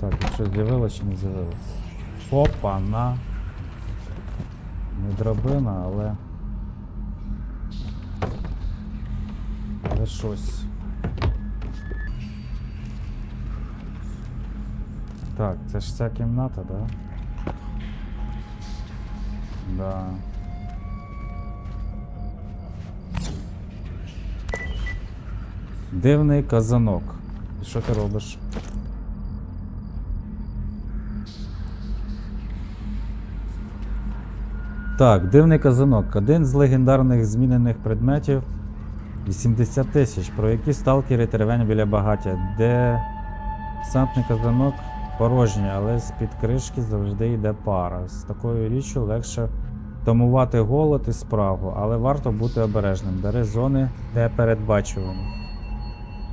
Так, тут щось з'явилось чи не з'явилось? Опа, на. Не драбина, але. Але щось. Так, це ж ця кімната, да? Да. Дивний казанок. І що ти робиш? Так, дивний казанок. Один з легендарних змінених предметів 80 тисяч, про які сталкери теревень біля багаття, де десантний казанок порожній, але з-під кришки завжди йде пара. З такою річчю легше тамувати голод і справу, але варто бути обережним. Дари зони непередбачувані.